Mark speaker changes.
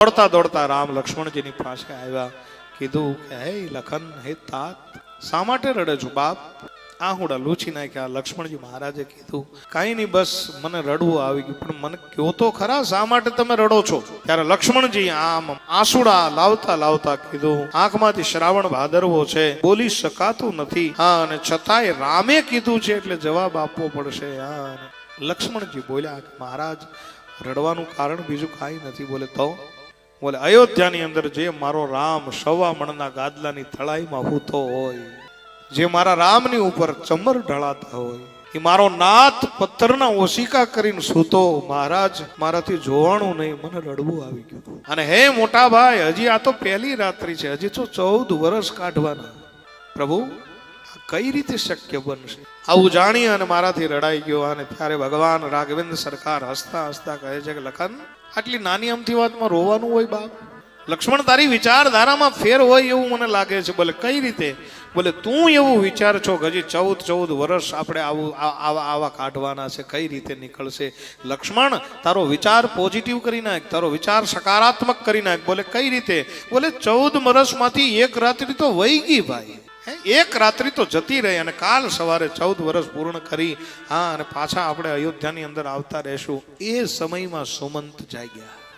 Speaker 1: દોડતા દોડતા રામ લક્ષ્મણજીની પાસે આવ્યા, કીધું કે, હે લખન, હે તાત, શા માટે રડે છું બાપ? આ હું લૂછી નાખ્યા. લક્ષ્મણજી મહારાજે કીધું, કાંઈ નહીં, બસ મને રડવું આવી ગયું, પણ મને કયો તો ખરા, શા માટે તમે રડો છો? ત્યારે લક્ષ્મણજી આમ આંસુડા લાવતા લાવતા કીધું, આંખમાંથી શ્રાવણ ભાદરવો છે, બોલી શકાતું નથી. હા, અને છતાંય રામે કીધું છે, એટલે જવાબ આપવો પડશે. હા લક્ષ્મણજી બોલ્યા મહારાજ, રડવાનું કારણ બીજું કાંઈ નથી. બોલે, તો? બોલે, અયોધ્યાની અંદર જે મારો રામ સવા મણના ગાદલાની થળાઈમાં હૂતો હોય, જે મારા રામની ઉપર ચમર ઢળાતા હોય, એ મારો નાથ પથ્થરના ઓશિકા કરીને સૂતો, મહારાજ, મારાથી જોવાનું નહીં, મને રડવું આવી ગયું. અને હે મોટા ભાઈ, હજી આ તો પહેલી રાત્રિ છે, હજી તો ચૌદ વર્ષ કાઢવાના. પ્રભુ કઈ રીતે શક્ય બનશે? આવું જાણી અને મારાથી રડાઈ ગયો અને ત્યારે ભગવાન રાઘવેન્દ્ર સરકાર હસતા હસતા કહે છે કે, લખન, આટલી નાની અમથી વાતમાં રોવાનું હોય બાપ? લક્ષ્મણ, તારી વિચારધારામાં ફેર હોય એવું મને લાગે છે. બોલે, કઈ રીતે? બોલે, તું એવું વિચાર છો કે હજી ચૌદ ચૌદ વર્ષ આપણે આવું આવા આવા કાઢવાના છે. કઈ રીતે નીકળશે? લક્ષ્મણ, તારો વિચાર પોઝિટિવ કરી નાખ, તારો વિચાર સકારાત્મક કરી નાખ. બોલે, કઈ રીતે? બોલે, ચૌદ વર્ષમાંથી એક રાત્રિ તો વહી ગઈ ભાઈ. એક રાત્રિ તો જતી રહી અને કાલ સવારે ચૌદ વર્ષ પૂર્ણ કરી, હા, અને પાછા આપણે અયોધ્યાની અંદર આવતા રહેશું. એ સમયમાં સુમંત જાગ્યા.